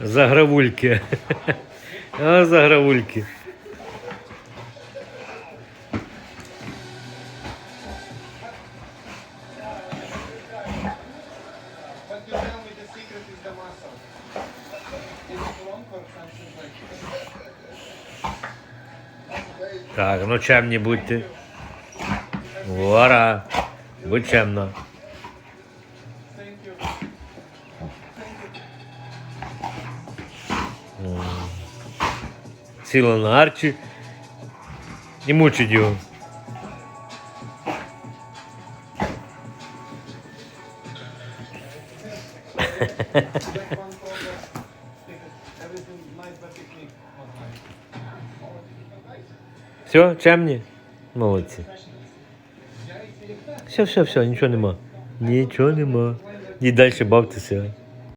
Загравульки. А, загравульки. Так, ну чемні будьте. Вора. Будь чемна. Thank you. Сіла на арчі і мучить його. Все, чемні? Молодці. Все, все, все, нічого нема. Нічого нема. І далі бавтеся.